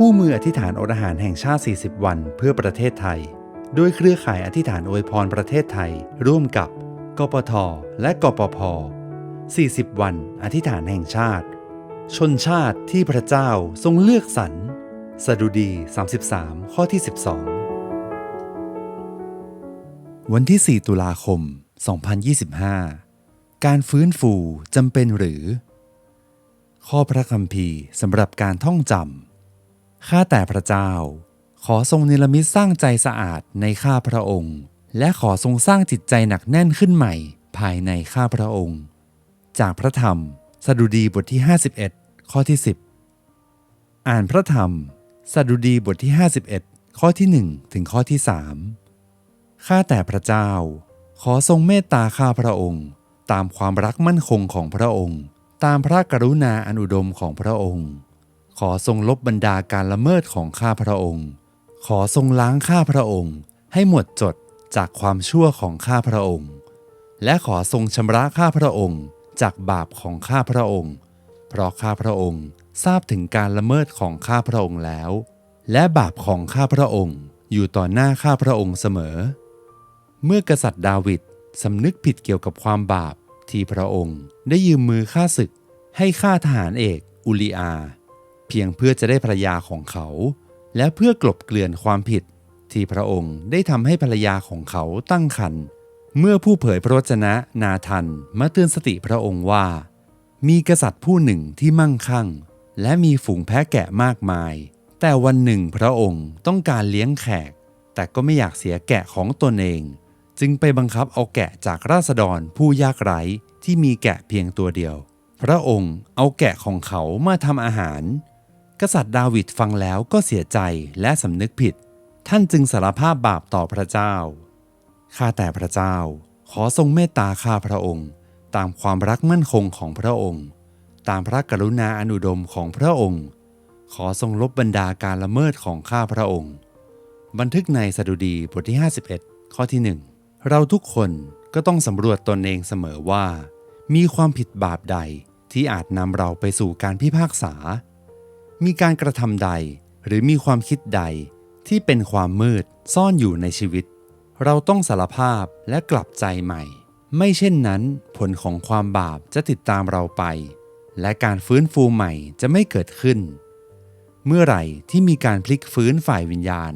คู่มืออธิษฐานอดอาหารแห่งชาติ 40 วันเพื่อประเทศไทยด้วยเครือข่ายอธิษฐานอวยพรประเทศไทย ร่วมกับ กปท และกปพ 40 วัน อธิษฐานแห่งชาติ ชนชาติที่พระเจ้าทรงเลือกสรรสดุดี 33 ข้อที่ 12 วันที่ 4 ตุลาคม 2025 การฟื้นฟูจำเป็นหรือ ข้อพระคัมภีร์สำหรับการท่องจำ ข้าแต่พระเจ้า ขอทรงเนรมิตสร้างใจสะอาดในข้าพระองค์ และขอทรงสร้างจิตใจหนักแน่นขึ้นใหม่ ภายในข้าพระองค์ จากพระธรรม สดุดีบทที่ 51 ข้อที่ 10 อ่านพระธรรม สดุดีบทที่ 51 ข้อที่ 1 ถึงข้อที่ 3 ข้าแต่พระเจ้า ขอทรงเมตตาข้าพระองค์ ตามความรักมั่นคงของพระองค์ ตามพระกรุณาอนุดมของพระองค์ ขอทรงลบบรรดาการละเมิดของข้าพระองค์ ขอทรงล้างข้าพระองค์ ให้หมดจดจากความชั่วของข้าพระองค์ และขอทรงชำระข้าพระองค์จากบาปของข้าพระองค์ เพราะข้าพระองค์ทราบถึงการละเมิดของข้าพระองค์แล้ว และบาปของข้าพระองค์อยู่ต่อหน้าข้าพระองค์เสมอ เมื่อกษัตริย์ดาวิดสำนึกผิดเกี่ยวกับความบาปที่พระองค์ได้ยืมมือฆ่าศึกให้ฆ่าทหารเอกอุลิอา เพียงเพื่อจะได้ภรรยาของเขา และเพื่อกลบเกลื่อนความผิด ที่พระองค์ได้ทำให้ภรรยาของเขาตั้งครรภ์เมื่อผู้เผยพระวจนะนาทันมาเตือนสติพระองค์ว่า มีกษัตริย์ผู้หนึ่งที่มั่งคั่ง และมีฝูงแพะแกะมากมาย แต่วันหนึ่งพระองค์ต้องการเลี้ยงแขก แต่ก็ไม่อยากเสียแกะของตนเอง จึงไปบังคับเอาแกะจากราษฎรผู้ยากไร้ที่มีแกะเพียงตัวเดียว พระองค์เอาแกะของเขามาทำอาหาร กษัตริย์ดาวิดฟังแล้วก็เสียใจและสำนึกผิด ท่านจึงสารภาพบาปต่อพระเจ้า ข้าแต่พระเจ้า ขอทรงเมตตาข้าพระองค์ ตามความรักมั่นคงของพระองค์ ตามพระกรุณาอนุดมของพระองค์ ขอทรงลบบรรดาการละเมิดของข้าพระองค์ บันทึกในสดุดีบทที่ 51 ข้อที่ 1 เราทุกคนก็ต้องสำรวจตนเองเสมอว่า มีความผิดบาปใดที่อาจนำเราไปสู่การพิพากษา มีการกระทำใด หรือมีความคิดใดที่เป็นความมืดซ่อนอยู่ในชีวิต เราต้องสารภาพและกลับใจใหม่ ไม่เช่นนั้น ผลของความบาปจะติดตามเราไป และการฟื้นฟูใหม่จะไม่เกิดขึ้น เมื่อไหร่ที่มีการพลิกฟื้นฝ่ายวิญญาณ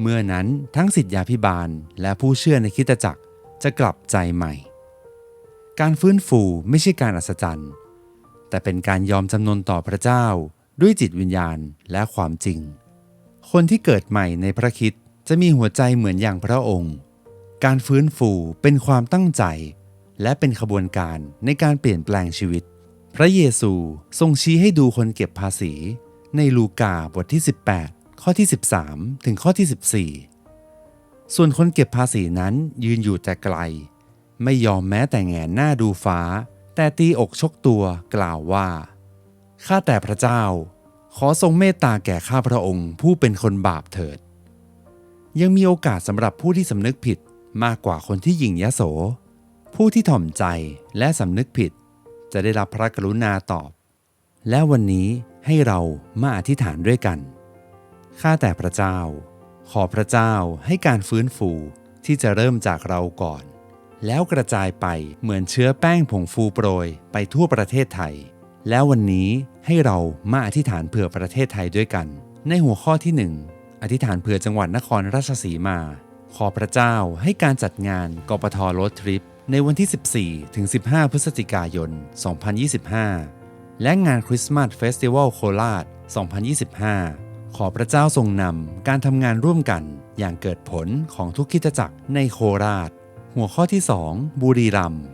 เมื่อนั้นทั้งสิทธยาพิบาลและผู้เชื่อในคริดจักรจะกลับใจใหม่ การฟื้นฟูไม่ใช่การอัศจรรย์ แต่เป็นการยอมจำนนต่อพระเจ้า ด้วยจิตวิญญาณและความจริง คนที่เกิดใหม่ในพระคิดจะมีหัวใจเหมือนอย่างพระองค์ การฟื้นฟูเป็นความตั้งใจ และเป็นขบวนการในการเปลี่ยนแปลงชีวิต พระเยซูทรงชี้ให้ดูคนเก็บภาษี ในลูกาบทที่ 18 ข้อที่ 13 ถึงข้อที่ 14 ส่วนคนเก็บภาษีนั้นยืนอยู่แต่ไกล ไม่ยอมแม้แต่แงนหน้าดูฟ้า แต่ตีอกชกตัวกล่าวว่า ข้าแต่พระเจ้า ขอทรงเมตตาแก่ข้าพระองค์ผู้เป็นคนบาปเถิด ยังมีโอกาสสำหรับผู้ที่สำนึกผิดมากกว่าคนที่หยิ่งยโส ผู้ที่ถ่อมใจและสำนึกผิด จะได้รับพระกรุณาตอบ และวันนี้ให้เรามาอธิษฐานด้วยกัน ข้าแต่พระเจ้า ขอพระเจ้าให้การฟื้นฟูที่จะเริ่มจากเราก่อน แล้วกระจายไปเหมือนเชื้อแป้งผงฟูโปรยไปทั่วประเทศไทย แล้ววันนี้ให้เรามาอธิษฐานเผื่อประเทศไทยด้วยกัน ในหัวข้อที่ 1 อธิษฐานเผื่อจังหวัดนครราชสีมา ขอพระเจ้าให้การจัดงานกปทรถทริป ในวันที่ 14 ถึง 15 พฤศจิกายน 2025 และงานคริสต์มาสเฟสติวัลโคราช 2025 ขอพระเจ้าทรงนำการทำงานร่วมกันอย่างเกิดผลของทุกคิดจักรในโคราช หัวข้อที่ 2 บุรีรัมย์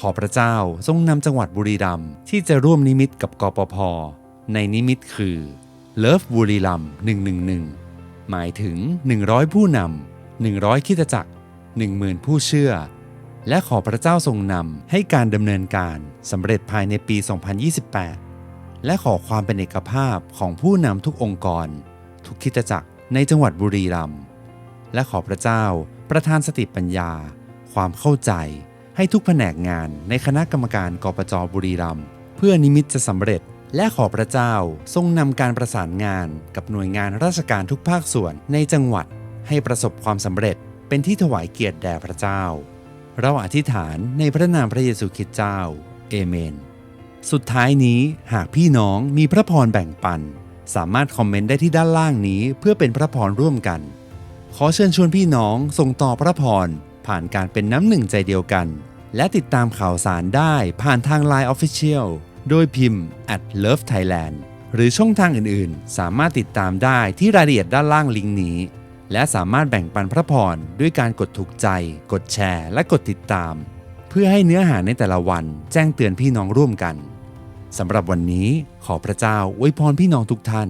ขอพระเจ้าทรงนำจังหวัดบุรีรัมย์ที่จะร่วมนิมิตกับกปพ ในนิมิตคือเลิฟบุรีรัมย์111 หมายถึง 100 ผู้นำ100คิดจักร10,000 ผู้เชื่อ และขอพระเจ้าทรงนำให้การดำเนินการสำเร็จภายในปี 2028 และขอความเป็นเอกภาพของผู้นำทุกองค์กร ทุกคิดจักรในจังหวัดบุรีรัมย์และขอพระเจ้าประทานสติปัญญา ความเข้าใจ ให้ทุกแผนกงานในคณะกรรมการกปจบุรีรัมย์เพื่อนิมิตจะสำเร็จและขอพระเจ้าทรงนำการประสานงานกับหน่วยงานราชการทุกภาคส่วนในจังหวัดให้ประสบความสำเร็จเป็นที่ถวายเกียรติแด่พระเจ้า เราอธิษฐานในพระนามพระเยซูคริสต์เจ้า เอเมน สุดท้ายนี้หากพี่น้องมีพระพรแบ่งปัน สามารถคอมเมนต์ได้ที่ด้านล่างนี้เพื่อเป็นพระพรร่วมกัน ขอเชิญชวนพี่น้องส่งต่อพระพร ผ่านการเป็นน้ำหนึ่งใจเดียวกัน และติดตามข่าวสารได้ผ่านทาง Line Official โดยพิมพ์ at love thailand หรือช่องทางอื่นๆ สามารถติดตามได้ที่รายละเอียดด้านล่างลิงก์นี้ และสามารถแบ่งปันพระพรด้วยการกดถูกใจ กดแชร์ และกดติดตาม เพื่อให้เนื้อหาในแต่ละวันแจ้งเตือนพี่น้องร่วมกันสำหรับวันนี้ขอพระเจ้าอวยพรพี่น้องทุกท่าน